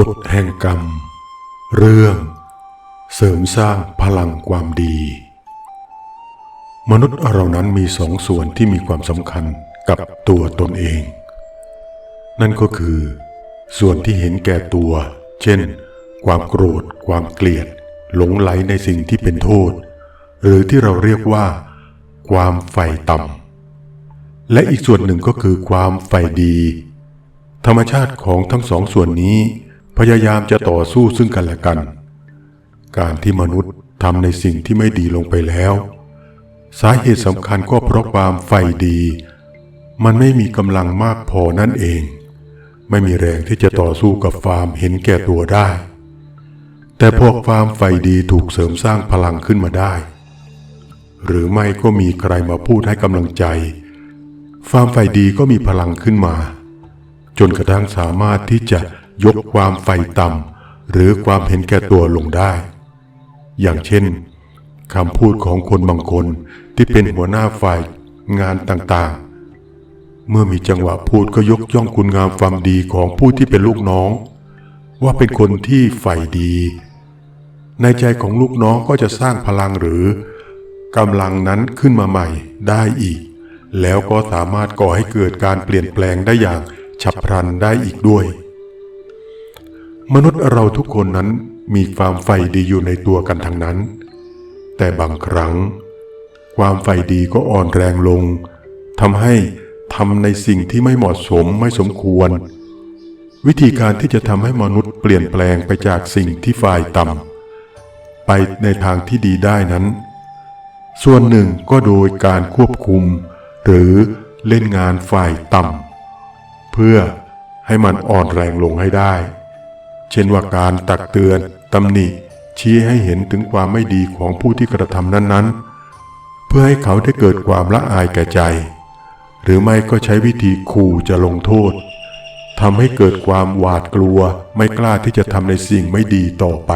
กฎแห่งกรรม เรื่อง เสริมสร้างพลังความดี มนุษย์เรานั้นมีสองส่วนที่มีความสำคัญกับตัวตนเอง นั่นก็คือ ส่วนที่เห็นแก่ตัว เช่น ความโกรธ ความเกลียด หลงไหลในสิ่งที่เป็นโทษ หรือที่เราเรียกว่า ความใฝ่ต่ำและอีกส่วนหนึ่งก็คือความใฝ่ดี ธรรมชาติของทั้งสองส่วนนี้ พยายามจะต่อสู้ซึ่งกันและกัน การที่มนุษย์ทำในสิ่งที่ไม่ดีลงไปแล้ว สาเหตุสำคัญก็เพราะความใฝ่ดี มันไม่มีกำลังมากพอนั่นเอง ไม่มีแรงที่จะต่อสู้กับความเห็นแก่ตัวได้ แต่พวกความใฝ่ดีถูกเสริมสร้างพลังขึ้นมาได้ หรือไม่ก็มีใครมาพูดให้กำลังใจความใฝ่ดีก็มีพลังขึ้นมา จนกระทั่งสามารถที่จะ ยกความใฝ่ต่ำหรือความเห็นแก่ตัวลงได้ อย่างเช่นคำพูดของคนบางคนที่เป็นหัวหน้าฝ่ายงานต่างๆ เมื่อมีจังหวะพูดก็ยกย่องคุณงามความดีของผู้ที่เป็นลูกน้อง ว่าเป็นคนที่ใฝ่ดี ในใจของลูกน้องก็จะสร้างพลังหรือกำลังนั้นขึ้นมาใหม่ได้อีก แล้วก็สามารถก่อให้เกิดการเปลี่ยนแปลงได้อย่างฉับพลันได้อีกด้วย มนุษย์เราทุกคนนั้นมีความใฝ่ดีอยู่ในตัวกันทั้งนั้น แต่บางครั้ง ความใฝ่ดีก็อ่อนแรงลงทำให้ทำในสิ่งที่ไม่เหมาะสมไม่สมควร วิธีการที่จะทำให้มนุษย์เปลี่ยนแปลงไปจากสิ่งที่ฝ่ายต่ำไปในทางที่ดีได้นั้น ส่วนหนึ่งก็โดยการควบคุม หรือเล่นงานฝ่ายต่ำเพื่อให้มันอ่อนแรงลงให้ได้ เช่นว่าการตักเตือนตำหนิ ชี้ให้เห็นถึงความไม่ดีของผู้ที่กระทำนั้นๆ เพื่อให้เขาได้เกิดความละอายแก่ใจ หรือไม่ก็ใช้วิธีขู่จะลงโทษทำให้เกิดความหวาดกลัวไม่กล้าที่จะทำในสิ่งไม่ดีต่อไป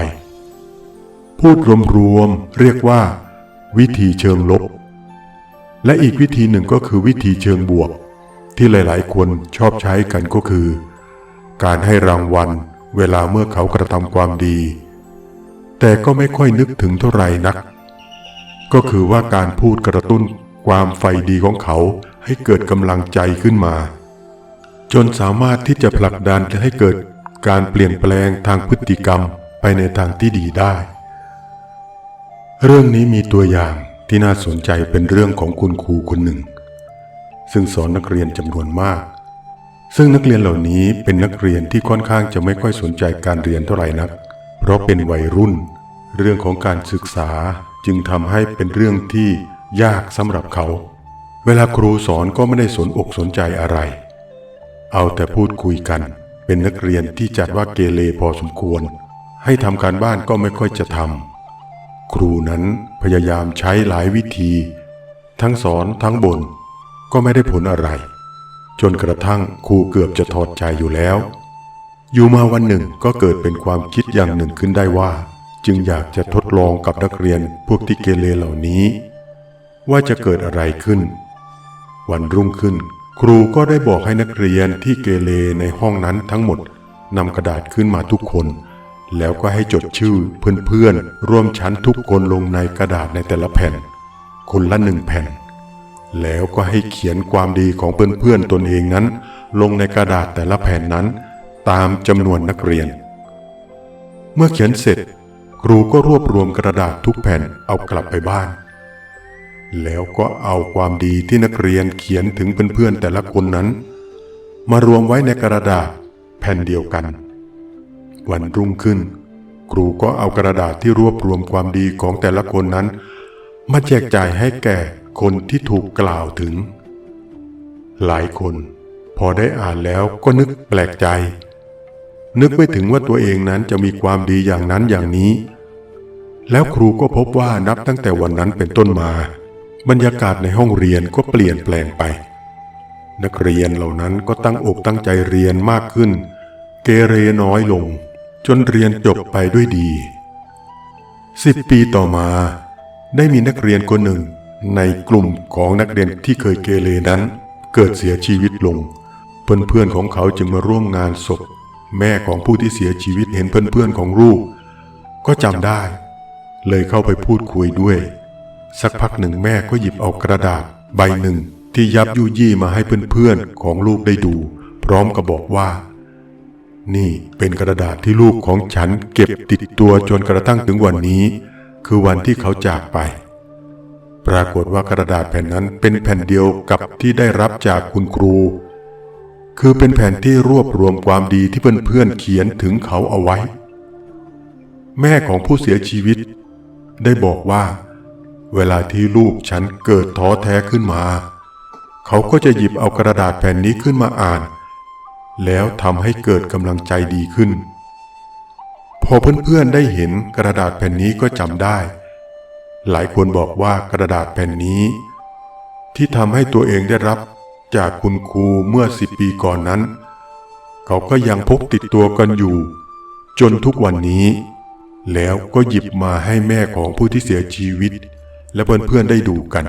พูดรวมๆเรียกว่า วิธีเชิงลบ และอีกวิธีหนึ่งก็คือวิธีเชิงบวก ที่หลายๆ คนชอบใช้กันก็คือ การให้รางวัล เวลาเมื่อเขากระทำความดี แต่ก็ไม่ค่อยนึกถึงเท่าไหร่นัก ก็คือว่าการพูดกระตุ้นความใฝ่ดีของเขาให้เกิดกำลังใจขึ้นมา จนสามารถที่จะผลักดันให้เกิดการเปลี่ยนแปลงทางพฤติกรรมไปในทางที่ดีได้ เรื่องนี้มีตัวอย่างที่น่าสนใจเป็นเรื่องของคุณครูคนหนึ่ง ซึ่งสอนนักเรียนจำนวนมาก ซึ่งนักเรียนเหล่านี้เป็นนักเรียนที่ค่อนข้างจะไม่ค่อยสนใจการเรียนเท่าไหร่นัก เพราะเป็นวัยรุ่น เรื่องของการศึกษาจึงทำให้เป็นเรื่องที่ยากสำหรับเขา เวลาครูสอนก็ไม่ได้สนอกสนใจอะไร เอาแต่พูดคุยกัน เป็นนักเรียนที่จัดว่าเกเรพอสมควร ให้ทำการบ้านก็ไม่ค่อยจะทำครูนั้นพยายามใช้หลายวิธี ทั้งสอนทั้งบน่นก็ไม่ได้ผลอะไร จนกระทั่งครูเกือบจะถอดใจอยู่แล้ว อยู่มาวันหนึ่งก็เกิดเป็นความคิดอย่างหนึ่งขึ้นได้ว่า จึงอยากจะทดลองกับนักเรียนพวกที่เกเรเหล่านี้ ว่าจะเกิดอะไรขึ้น วันรุ่งขึ้น ครูก็ได้บอกให้นักเรียนที่เกเรในห้องนั้นทั้งหมดนำกระดาษขึ้นมาทุกคน แล้วก็ให้จดชื่อเพื่อนๆร่วมชั้นทุกคนลงในกระดาษในแต่ละแผ่น คนละหนึ่งแผ่น แล้วก็ให้เขียนความดีของเพื่อนๆตนเองนั้น ลงในกระดาษแต่ละแผ่นนั้น ตามจำนวนนักเรียน เมื่อเขียนเสร็จ ครูก็รวบรวมกระดาษทุกแผ่นเอากลับไปบ้าน แล้วก็เอาความดีที่นักเรียนเขียนถึงเพื่อนๆแต่ละคนนั้น มารวมไว้ในกระดาษแผ่นเดียวกัน วันรุ่งขึ้น ครูก็เอากระดาษที่รวบรวมความดีของแต่ละคนนั้น มาแจกจ่ายให้แก่คนที่ถูกกล่าวถึง หลายคนพอได้อ่านแล้วก็นึกแปลกใจ นึกไม่ถึงว่าตัวเองนั้นจะมีความดีอย่างนั้นอย่างนี้ แล้วครูก็พบว่านับตั้งแต่วันนั้นเป็นต้นมา บรรยากาศในห้องเรียนก็เปลี่ยนแปลงไป นักเรียนเหล่านั้นก็ตั้งอกตั้งใจเรียนมากขึ้น เกเรน้อยลง จนเรียนจบไปด้วยดีสิบปีต่อมา ได้มีนักเรียนคนหนึ่ง ในกลุ่มของนักเรียนที่เคยเกเรนั้น เกิดเสียชีวิตลง เพื่อนๆของเขาจึงมาร่วมงานศพ แม่ของผู้ที่เสียชีวิตเห็นเพื่อนๆของลูก ก็จำได้ เลยเข้าไปพูดคุยด้วย สักพักหนึ่งแม่ก็หยิบเอากระดาษ ใบหนึ่ง ที่ยับยุยี่มาให้เพื่อนๆของลูกได้ดู พร้อมกับบอกว่านี่เป็นกระดาษที่ลูกของฉันเก็บติดตัวจนกระทั่งถึงวันนี้ คือวันที่เขาจากไป ปรากฏว่ากระดาษแผ่นนั้นเป็นแผ่นเดียวกับที่ได้รับจากคุณครู คือเป็นแผ่นที่รวบรวมความดีที่เพื่อนๆเขียนถึงเขาเอาไว้ แม่ของผู้เสียชีวิต ได้บอกว่า เวลาที่ลูกฉันเกิดท้อแท้ขึ้นมา เขาก็จะหยิบเอากระดาษแผ่นนี้ขึ้นมาอ่าน แล้วทำให้เกิดกำลังใจดีขึ้น อเพื่อนๆได้เห็นกระดาษแผ่นนี้ก็จำได้ หลายคนบอกว่ากระดาษแผ่นนี้ ที่ทำให้ตัวเองได้รับจากคุณครูเมื่อสิบปีก่อนนั้น เขาก็ยังพกติดตัวกันอยู่ จนทุกวันนี้ แล้วก็หยิบมาให้แม่ของผู้ที่เสียชีวิต และเพื่อนๆได้ดูกัน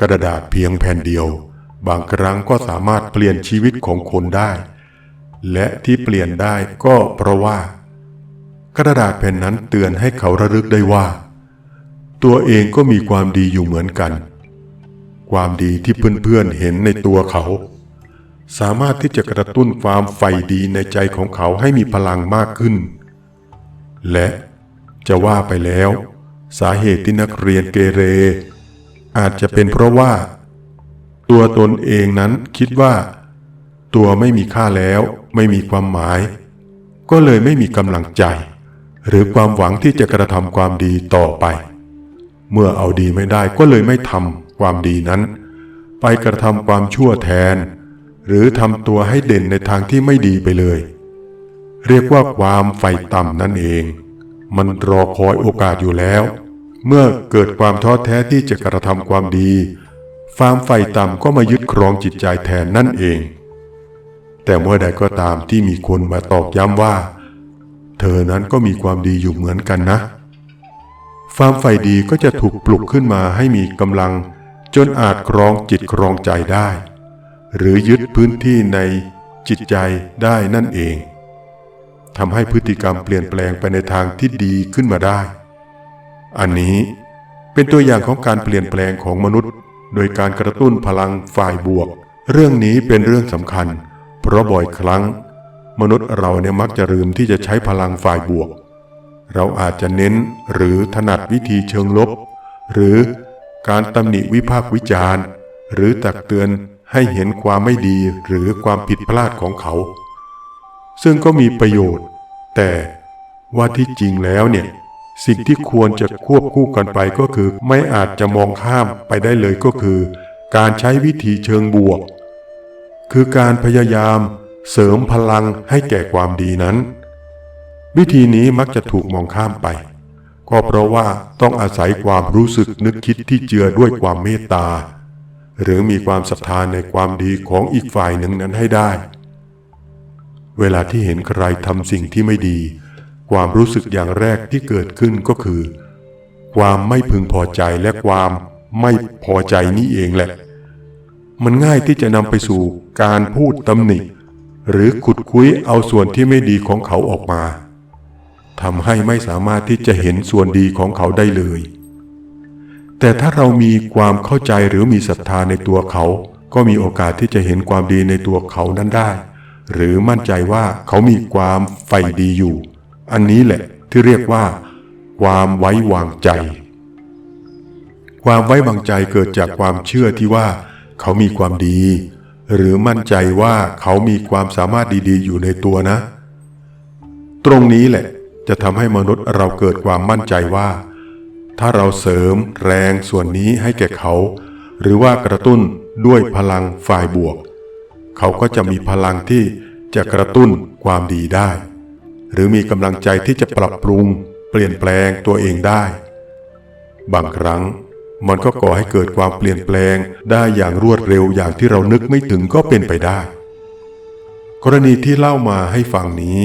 กระดาษเพียงแผ่นเดียว บางครั้งก็สามารถเปลี่ยนชีวิตของคนได้ และที่เปลี่ยนได้ก็เพราะว่า กระดาษแผ่นนั้นเตือนให้เขาระลึกได้ว่า ตัวเองก็มีความดีอยู่เหมือนกัน ความดีที่เพื่อนๆเห็นในตัวเขา สามารถที่จะกระตุ้นความใฝ่ดีในใจของเขาให้มีพลังมากขึ้น และจะว่าไปแล้ว สาเหตุที่นักเรียนเกเร อาจจะเป็นเพราะว่า ตัวตนเองนั้นคิดว่า ตัวไม่มีค่าแล้ว ไม่มีความหมาย ก็เลยไม่มีกำลังใจ หรือความหวังที่จะกระทำความดีต่อไป เมื่อเอาดีไม่ได้ก็เลยไม่ทำความดีนั้น ไปกระทำความชั่วแทน หรือทำตัวให้เด่นในทางที่ไม่ดีไปเลย เรียกว่าความไฟต่ำนั่นเอง มันรอคอยโอกาสอยู่แล้ว เมื่อเกิดความท้อแท้ที่จะกระทำความดีความไฟต่ำก็มายึดครองจิตใจแทนนั่นเอง แต่เมื่อใดก็ตามที่มีคนมาตอกย้ำว่า เธอนั้นก็มีความดีอยู่เหมือนกันนะ ความใฝ่ดีก็จะถูกปลุกขึ้นมาให้มีกำลัง จนอาจครองจิตครองใจได้ หรือยึดพื้นที่ในจิตใจได้นั่นเองทำให้พฤติกรรมเปลี่ยนแปลงไปในทางที่ดีขึ้นมาได้ อันนี้เป็นตัวอย่างของการเปลี่ยนแปลงของมนุษย์ โดยการกระตุ้นพลังฝ่ายบวก เรื่องนี้เป็นเรื่องสำคัญ เพราะบ่อยครั้ง มนุษย์เราเนี่ยมักจะลืมที่จะใช้พลังฝ่ายบวก เราอาจจะเน้นหรือถนัดวิธีเชิงลบ หรือการตำหนิวิพากษ์วิจารณ์ หรือตักเตือนให้เห็นความไม่ดีหรือความผิดพลาดของเขา ซึ่งก็มีประโยชน์ แต่ว่าที่จริงแล้วเนี่ยสิ่งที่ควรจะควบคู่กันไปก็คือ ไม่อาจจะมองข้ามไปได้เลยก็คือ การใช้วิธีเชิงบวก คือการพยายาม เสริมพลังให้แก่ความดีนั้น วิธีนี้มักจะถูกมองข้ามไป ก็เพราะว่าต้องอาศัยความรู้สึกนึกคิดที่เจือด้วยความเมตตา หรือมีความศรัทธาในความดีของอีกฝ่ายหนึ่งนั้นให้ได้ เวลาที่เห็นใครทำสิ่งที่ไม่ดี ความรู้สึกอย่างแรกที่เกิดขึ้นก็คือ ความไม่พึงพอใจและความไม่พอใจนี้เองแหละ มันง่ายที่จะนำไปสู่การพูดตำหนิ หรือขุดคุ้ยเอาส่วนที่ไม่ดีของเขาออกมาทำให้ไม่สามารถที่จะเห็นส่วนดีของเขาได้เลย แต่ถ้าเรามีความเข้าใจหรือมีศรัทธาในตัวเขา ก็มีโอกาสที่จะเห็นความดีในตัวเขานั้นได้ หรือมั่นใจว่าเขามีความใฝ่ดีอยู่ อันนี้แหละที่เรียกว่า ความไว้วางใจ ความไว้วางใจเกิดจากความเชื่อที่ว่า เขามีความดี หรือมั่นใจว่าเขามีความสามารถดีๆ อยู่ในตัวนะ ตรงนี้แหละจะทำให้มนุษย์เราเกิดความมั่นใจว่า ถ้าเราเสริมแรงส่วนนี้ให้แก่เขา หรือว่ากระตุ้นด้วยพลังฝ่ายบวก เขาก็จะมีพลังที่จะกระตุ้นความดีได้ หรือมีกำลังใจที่จะปรับปรุง เปลี่ยนแปลงตัวเองได้ บางครั้ง มันก็ก่อให้เกิดความเปลี่ยนแปลง ได้อย่างรวดเร็วอย่างที่เรานึกไม่ถึงก็เป็นไปได้ กรณีที่เล่ามาให้ฟังนี้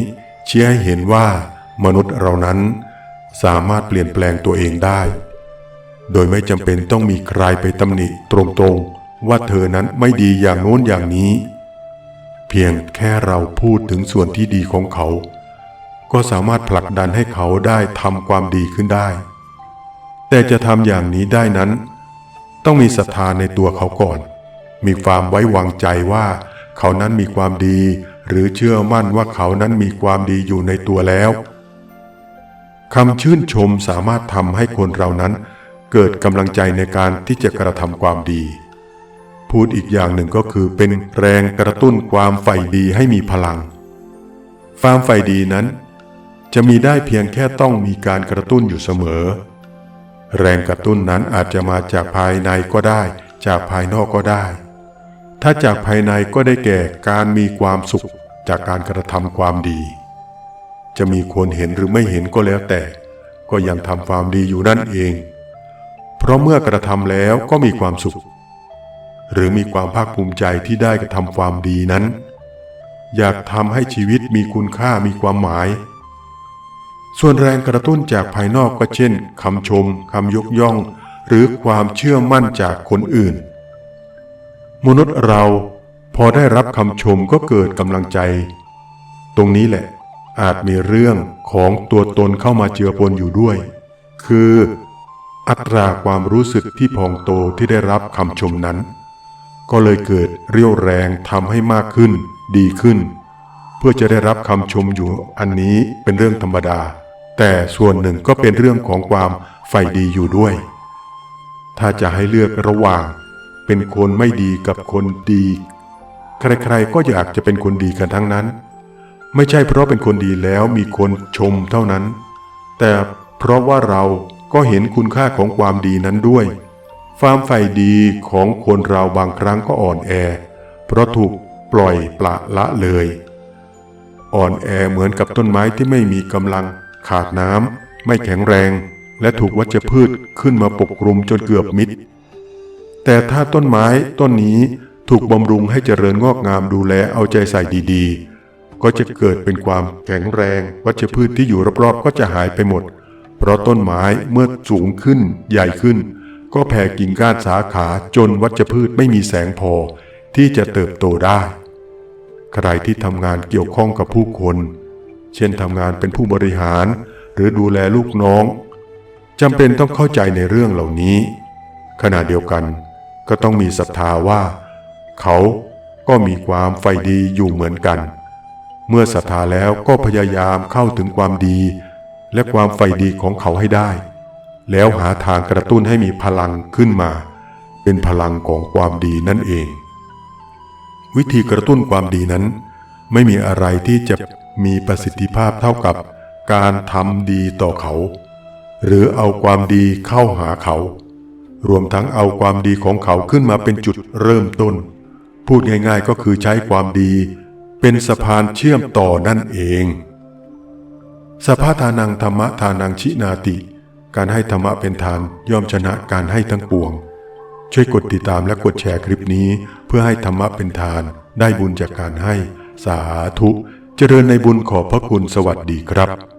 เชี้ให้เห็นว่ามนุษย์เรานั้น สามารถเปลี่ยนแปลงตัวเองได้ โดยไม่จำเป็นต้องมีใครไปตำหนิตรงๆ ว่าเธอนั้นไม่ดีอย่างโน้นอย่างนี้ เพียงแค่เราพูดถึงส่วนที่ดีของเขา ก็สามารถผลักดันให้เขาได้ทำความดีขึ้นได้ แต่จะทำอย่างนี้ได้นั้น ต้องมีศรัทธาในตัวเขาก่อน มีความไว้วางใจว่า เขานั้นมีความดี หรือเชื่อมั่นว่าเขานั้นมีความดีอยู่ในตัวแล้วคำชื่นชมสามารถทำให้คนเรานั้น เกิดกำลังใจในการที่จะกระทำความดี พูดอีกอย่างหนึ่งก็คือเป็นแรงกระตุ้นความใฝ่ดีให้มีพลัง ความใฝ่ดีนั้น จะมีได้เพียงแค่ต้องมีการกระตุ้นอยู่เสมอ แรงกระตุ้นนั้นอาจจะมาจากภายในก็ได้ จากภายนอกก็ได้ ถ้าจากภายในก็ได้แก่การมีความสุขจากการกระทำความดี จะมีคนเห็นหรือไม่เห็นก็แล้วแต่ ก็ยังทำความดีอยู่นั่นเอง เพราะเมื่อกระทำแล้วก็มีความสุข หรือมีความภาคภูมิใจที่ได้กระทำความดีนั้น อยากทำให้ชีวิตมีคุณค่ามีความหมาย ส่วนแรงกระตุ้นจากภายนอกก็เช่นคำชมคำยกย่อง หรือความเชื่อมั่นจากคนอื่น มนุษย์เราพอได้รับคำชมก็เกิดกำลังใจ ตรงนี้แหละ อาจมีเรื่องของตัวตนเข้ามาเจือปนอยู่ด้วย คือ อัตราความรู้สึกที่พองโตที่ได้รับคำชมนั้น ก็เลยเกิดเรี่ยวแรงทำให้มากขึ้น ดีขึ้น เพื่อจะได้รับคำชมอยู่อันนี้เป็นเรื่องธรรมดา แต่ส่วนหนึ่งก็เป็นเรื่องของความใฝ่ดีอยู่ด้วย ถ้าจะให้เลือกระหว่าง เป็นคนไม่ดีกับคนดี ใครๆก็อยากจะเป็นคนดีกันทั้งนั้น ไม่ใช่เพราะเป็นคนดีแล้วมีคนชมเท่านั้น แต่เพราะว่าเราก็เห็นคุณค่าของความดีนั้นด้วยความใฝ่ดีของคนเราบางครั้งก็อ่อนแอ เพราะถูกปล่อยปละละเลย อ่อนแอเหมือนกับต้นไม้ที่ไม่มีกำลัง ขาดน้ำไม่แข็งแรง และถูกวัชพืชขึ้นมาปกคลุมจนเกือบมิด แต่ถ้าต้นไม้ต้นนี้ถูกบำรุงให้เจริญงอกงามดูแลเอาใจใส่ดีๆ ก็จะเกิดเป็นความแข็งแรง วัชพืชที่อยู่รอบๆก็จะหายไปหมด เพราะต้นไม้เมื่อสูงขึ้นใหญ่ขึ้น ก็แผ่กิ่งก้านสาขาจนวัชพืชไม่มีแสงพอที่จะเติบโตได้ ใครที่ทำงานเกี่ยวข้องกับผู้คน เช่นทำงานเป็นผู้บริหาร หรือดูแลลูกน้องจำเป็นต้องเข้าใจในเรื่องเหล่านี้ ขณะเดียวกันก็ต้องมีศรัทธาว่า เขาก็มีความใฝ่ดีอยู่เหมือนกัน เมื่อศรัทธาแล้วก็พยายามเข้าถึงความดี และความใฝ่ดีของเขาให้ได้ แล้วหาทางกระตุ้นให้มีพลังขึ้นมา เป็นพลังของความดีนั่นเอง วิธีกระตุ้นความดีนั้น ไม่มีอะไรที่จะ มีประสิทธิภาพเท่ากับการทำดีต่อเขา หรือเอาความดีเข้าหาเขา รวมทั้งเอาความดีของเขาขึ้นมาเป็นจุดเริ่มต้น พูดง่ายๆก็คือใช้ความดี เป็นสะพานเชื่อมต่อนั่นเอง สภาทานังธรรมทานังชินาติ การให้ธรรมะเป็นทานย่อมชนะการให้ทั้งปวง ช่วยกดติดตามและกดแชร์คลิปนี้ เพื่อให้ธรรมะเป็นทาน ได้บุญจากการให้สาธุ เจริญในบุญขอบพระคุณสวัสดีครับ